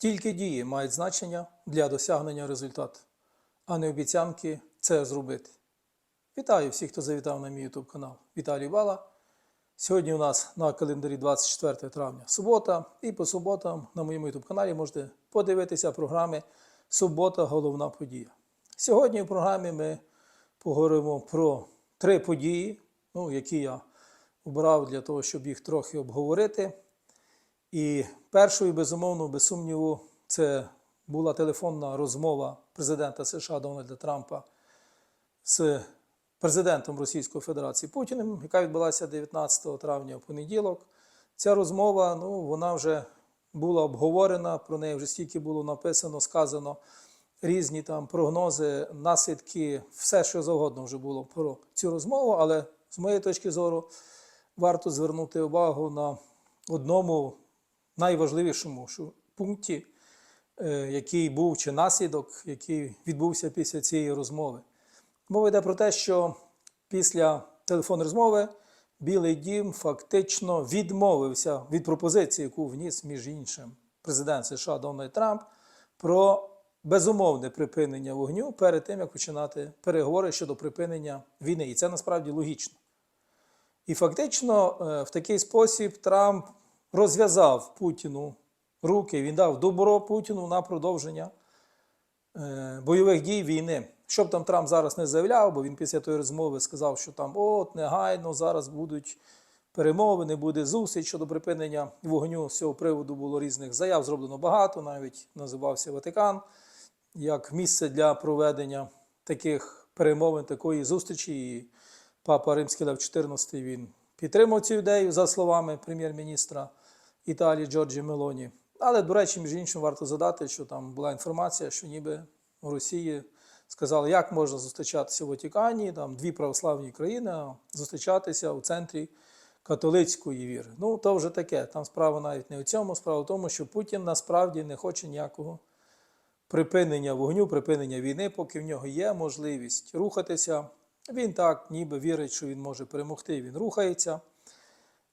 Тільки дії мають значення для досягнення результату, а не обіцянки це зробити. Вітаю всіх, хто завітав на мій YouTube канал. Віталій Бала. Сьогодні у нас на календарі 24 травня субота, і по суботам на моєму YouTube каналі можете подивитися програми Субота головна подія. Сьогодні в програмі ми поговоримо про три події, ну, які я обрав для того, щоб їх трохи обговорити. І першою, безумовно, без сумніву, це була телефонна розмова президента США Дональда Трампа з президентом Російської Федерації Путіним, яка відбулася 19 травня в понеділок. Ця розмова, ну, вона вже була обговорена, про неї вже стільки було написано, сказано різні там прогнози, наслідки, все, що завгодно вже було про цю розмову. Але з моєї точки зору варто звернути увагу на одному найважливішому пункті, е, який був чи наслідок, який відбувся після цієї розмови. Мова йде про те, що після телефонної розмови Білий дім фактично відмовився від пропозиції, яку вніс, між іншим, президент США Дональд Трамп про безумовне припинення вогню перед тим, як починати переговори щодо припинення війни. І це насправді логічно. І фактично е, в такий спосіб Трамп розв'язав Путіну руки, він дав добро Путіну на продовження е, бойових дій війни. Що б там Трамп зараз не заявляв, бо він після тої розмови сказав, що там от негайно зараз будуть перемовини, буде зустріч щодо припинення вогню. З цього приводу було різних заяв, зроблено багато, навіть називався Ватикан як місце для проведення таких перемовин, такої зустрічі. І папа Римський Лев XIV він підтримав цю ідею за словами прем'єр-міністра Італії Джорджі Мелоні. Але, до речі, між іншим, варто задати, що там була інформація, що ніби у Росії сказали, як можна зустрічатися в Ватикані, там дві православні країни, а зустрічатися у центрі католицької віри. Ну, то вже таке. Там справа навіть не у цьому, справа в тому, що Путін насправді не хоче ніякого припинення вогню, припинення війни, поки в нього є можливість рухатися. Він так ніби вірить, що він може перемогти, він рухається.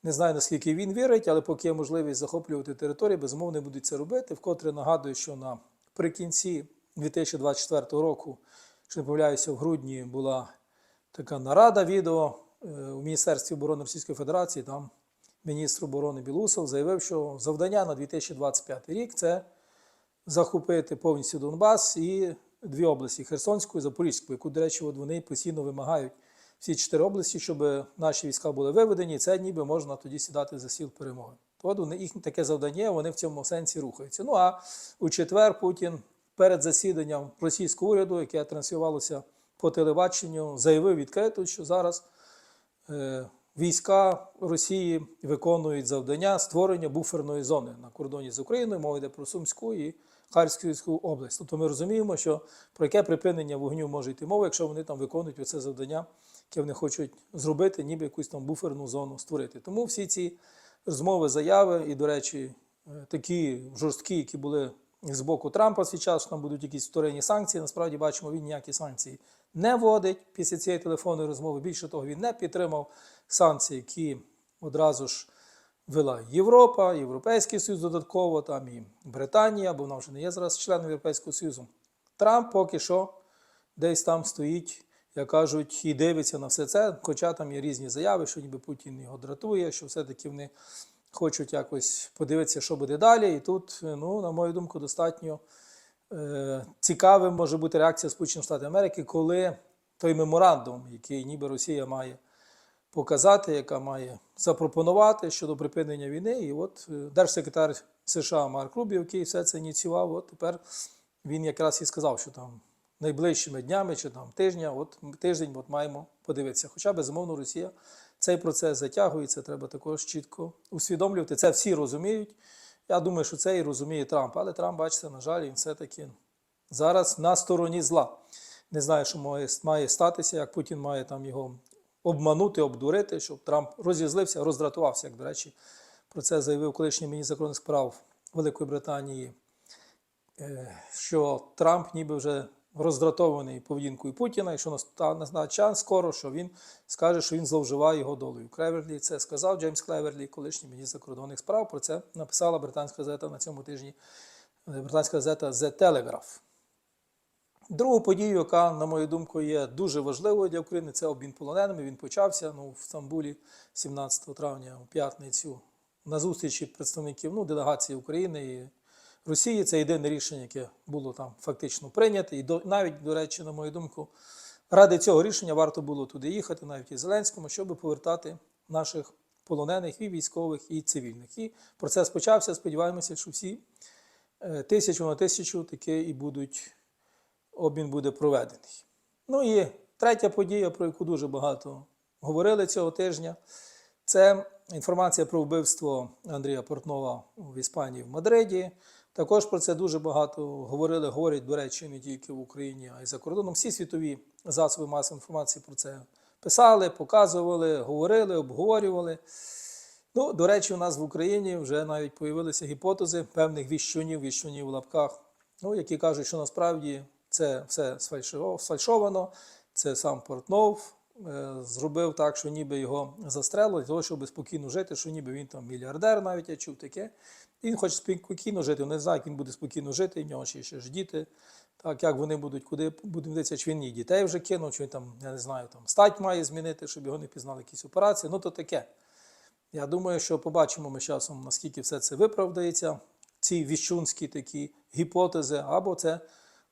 Не знаю, наскільки він вірить, але поки є можливість захоплювати території, безумовно будуть це робити. Вкотре нагадую, що наприкінці 2024 року, що не помиляюся, в грудні була така нарада відео е, у Міністерстві оборони Російської Федерації. Там міністр оборони Білусов заявив, що завдання на 2025 рік це захопити повністю Донбас і дві області Херсонську і Запорізьку, яку, до речі, от вони постійно вимагають всі чотири області, щоб наші війська були виведені, і це ніби можна тоді сідати за сіл перемоги. То от у них таке завдання, вони в цьому сенсі рухаються. Ну а у четвер Путін перед засіданням російського уряду, яке транслювалося по телебаченню, заявив відкрито, що зараз е, війська Росії виконують завдання створення буферної зони на кордоні з Україною. Мова йде про Сумську і Харківську область. Тобто ми розуміємо, що про яке припинення вогню може йти мова, якщо вони там виконують оце завдання, яке вони хочуть зробити, ніби якусь там буферну зону створити. Тому всі ці розмови, заяви і, до речі, е, такі жорсткі, які були з боку Трампа свій час, що там будуть якісь створені санкції. Насправді бачимо, він ніякі санкції не вводить після цієї телефонної розмови. Більше того, він не підтримав санкції, які одразу ж вела Європа, Європейський Союз додатково, там і Британія, бо вона вже не є зараз членом Європейського Союзу. Трамп поки що десь там стоїть, як кажуть, і дивиться на все це. Хоча там є різні заяви, що ніби Путін його дратує, що все-таки вони хочуть якось подивитися, що буде далі. І тут, ну, на мою думку, достатньо е, цікавим може бути реакція Сполучених Штатів Америки, коли той меморандум, який ніби Росія має показати, яка має запропонувати щодо припинення війни. І от е, держсекретар США Марк Рубі, який все це ініціював, от тепер він якраз і сказав, що там найближчими днями чи там тижня, от тиждень, от маємо подивитися. Хоча, безумовно, Росія цей процес затягує, це треба також чітко усвідомлювати. Це всі розуміють. Я думаю, що це і розуміє Трамп. Але Трамп, бачите, на жаль, він все-таки зараз на стороні зла. Не знаю, що має, має статися, як Путін має там його обманути, обдурити, щоб Трамп розізлився, роздратувався, як, до речі, про це заявив колишній міністр закордонних справ Великої Британії, е, що Трамп ніби вже роздратований поведінкою Путіна, і що настане час скоро, що він скаже, що він зловживає його долею. Клеверлі це сказав Джеймс Клеверлі, колишній міністр закордонних справ. Про це написала британська газета на цьому тижні британська газета The Telegraph. Другу подію, яка, на мою думку, є дуже важливою для України, це обмін полоненими. Він почався ну, в Стамбулі 17 травня у п'ятницю на зустрічі представників ну, делегації України Росії. Це єдине рішення, яке було там фактично прийнято. І до, навіть, до речі, на мою думку, ради цього рішення варто було туди їхати, навіть і Зеленському, щоб повертати наших полонених і військових, і цивільних. І процес почався. Сподіваємося, що всі е, тисячу на тисячу таки і будуть обмін буде проведений. Ну і третя подія, про яку дуже багато говорили цього тижня, це інформація про вбивство Андрія Портнова в Іспанії в Мадриді. Також про це дуже багато говорили, говорять, до речі, не тільки в Україні, а й за кордоном. Всі світові засоби масової інформації про це писали, показували, говорили, обговорювали. Ну, до речі, у нас в Україні вже навіть появилися гіпотези певних віщунів, віщунів в лапках, ну, які кажуть, що насправді це все сфальшовано. Це сам Портнов зробив так, що ніби його застрелили, для того, щоб спокійно жити, що ніби він там мільярдер, навіть я чув таке. Він хоче спокійно жити. Не знаю, як він буде спокійно жити, в нього ще, ще ж діти. Так, як вони будуть, куди будемо дивитися, чи він їх дітей вже кинув, чи він там, я не знаю, там стать має змінити, щоб його не пізнали якісь операції. Ну, то таке. Я думаю, що побачимо ми часом, наскільки все це виправдається, ці віщунські такі гіпотези, або це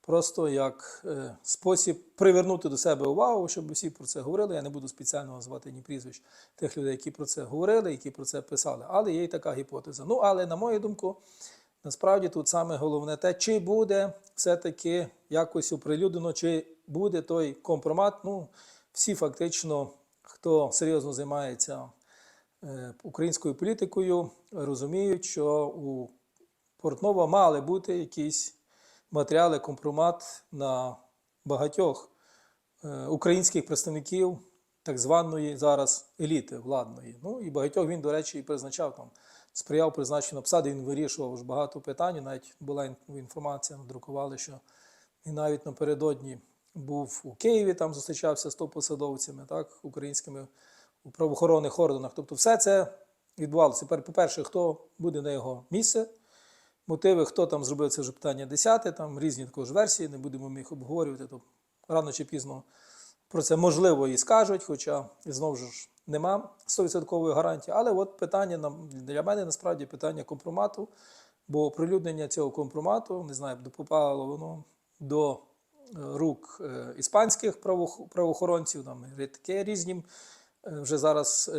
просто як е, спосіб привернути до себе увагу, щоб всі про це говорили. Я не буду спеціально назвати ні прізвищ тих людей, які про це говорили, які про це писали. Але є й така гіпотеза. Ну, але на мою думку, насправді тут саме головне те, чи буде все-таки якось оприлюднено, чи буде той компромат. Ну, всі фактично, хто серйозно займається е, українською політикою, розуміють, що у Портнова мали бути якісь матеріали, компромат на багатьох е, українських представників так званої зараз еліти владної. Ну і багатьох він, до речі, і призначав там, сприяв призначенню посади, він вирішував багато питань. Навіть була ін- інформація, надрукували, що і навіть напередодні був у Києві, там зустрічався з топ-посадовцями, так, українськими у правоохоронних органах. Тобто все це відбувалося. Тепер, по-перше, хто буде на його місце, мотиви, хто там зробив це вже питання десяте, там різні також версії, не будемо ми їх обговорювати. То рано чи пізно про це можливо і скажуть, хоча знову ж нема 100% гарантії. Але от питання для мене насправді питання компромату, бо оприлюднення цього компромату, не знаю, попало воно до е, рук е, іспанських правоохоронців, там таке різні е, вже зараз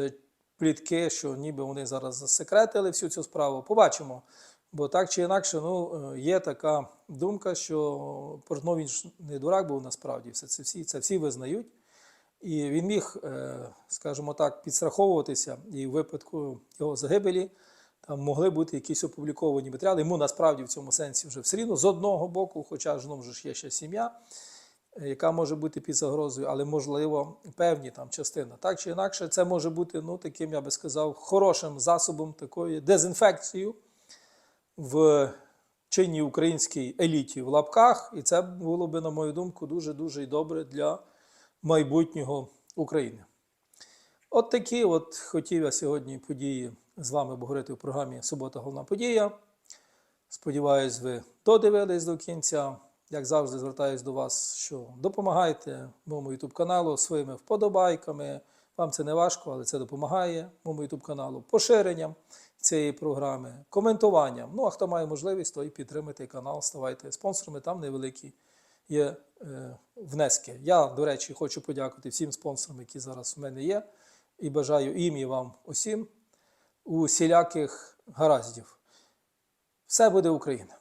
плітки, що ніби вони зараз засекретили всю цю справу. Побачимо. Бо так чи інакше, ну, е, є така думка, що Портнов він ж не дурак був насправді, все це всі, це всі визнають. І він міг, е, скажімо так, підстраховуватися, і в випадку його загибелі там могли бути якісь опубліковані матеріали. Йому насправді в цьому сенсі вже все рівно з одного боку, хоча ж знову ж є ще сім'я, е, яка може бути під загрозою, але можливо певні там частина. Так чи інакше, це може бути ну, таким, я би сказав, хорошим засобом такої дезінфекцією в чинній українській еліті в лапках, і це було би, на мою думку, дуже-дуже добре для майбутнього України. От такі от хотів я сьогодні події з вами обговорити в програмі Субота головна подія. Сподіваюсь, ви додивились до кінця. Як завжди, звертаюсь до вас, що допомагайте моєму YouTube каналу своїми вподобайками. Вам це не важко, але це допомагає моєму YouTube каналу поширенням цієї програми, коментуванням. Ну а хто має можливість, то і підтримайте канал, ставайте спонсорами. Там невеликі є е, внески. Я, до речі, хочу подякувати всім спонсорам, які зараз в мене є, і бажаю їм і вам усім усіляких гараздів. Все буде Україна!